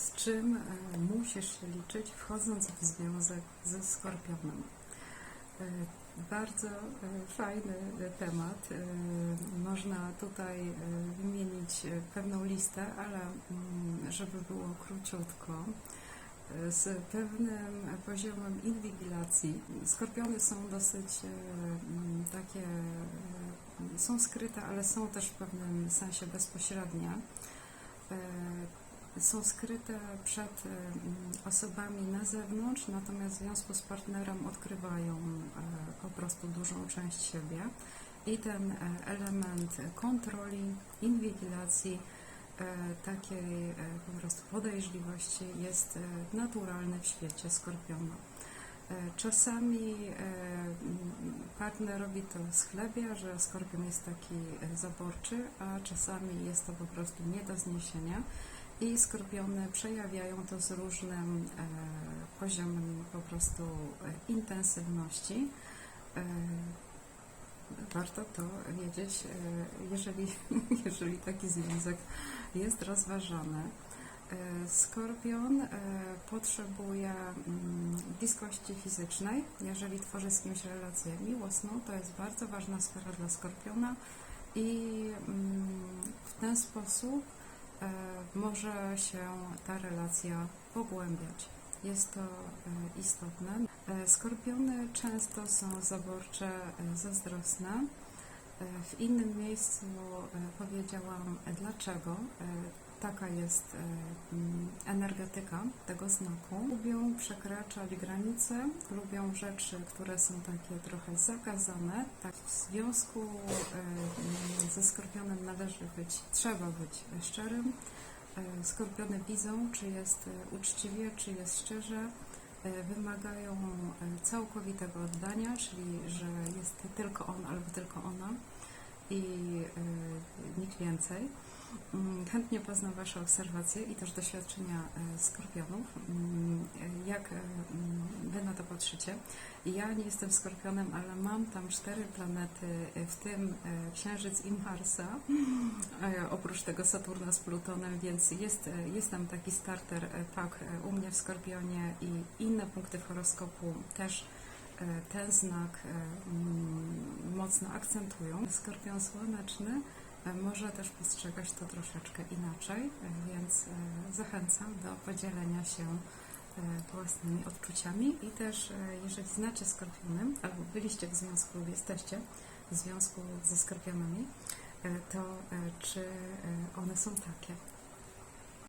z czym e, musisz się liczyć, wchodząc w związek ze skorpionem. E, Bardzo e, fajny temat. Można tutaj wymienić pewną listę, ale mm, żeby było króciutko, z pewnym poziomem inwigilacji. Skorpiony są dosyć mm, takie, są skryte, ale są też w pewnym sensie bezpośrednie. Są skryte przed osobami na zewnątrz, natomiast w związku z partnerem odkrywają e, po prostu dużą część siebie. I ten e, element kontroli, inwigilacji, e, takiej po prostu podejrzliwości jest naturalny w świecie skorpiona. Czasami partnerowi to schlebia, że skorpion jest taki zaborczy, a czasami jest to po prostu nie do zniesienia i skorpiony przejawiają to z różnym e, poziomem po prostu e, intensywności. E, warto to wiedzieć, jeżeli, jeżeli taki związek jest rozważany. Skorpion potrzebuje mm, bliskości fizycznej. Jeżeli tworzy z kimś relację miłosną, to jest bardzo ważna sfera dla skorpiona i mm, w ten sposób może się ta relacja pogłębiać. Jest to e, istotne. E, Skorpiony często są zaborcze, e, zazdrosne. E, W innym miejscu e, powiedziałam e, dlaczego e, taka jest e, mm, energetyka tego znaku. Lubią przekraczać granice, lubią rzeczy, które są takie trochę zakazane. Tak, w związku e, ze skorpionem należy być, trzeba być szczerym. E, Skorpiony widzą, czy jest uczciwie, czy jest szczerze. Wymagają całkowitego oddania, czyli że jest tylko on albo tylko ona i nikt więcej. Mm, Chętnie poznam Wasze obserwacje i też doświadczenia e, skorpionów. Mm, Jak e, mm, Wy na to patrzycie? Ja nie jestem skorpionem, ale mam tam cztery planety, e, w tym Księżyc i Marsa, oprócz tego Saturna z Plutonem, więc jest, jest tam taki starter pak u mnie w Skorpionie i inne punkty w horoskopu też ten znak mocno akcentują. Skorpion słoneczny może też postrzegać to troszeczkę inaczej, e, więc e, zachęcam do podzielenia się e, własnymi odczuciami i też e, jeżeli znacie skorpiony albo byliście w związku lub jesteście w związku ze skorpionami, e, to e, czy e, one są takie?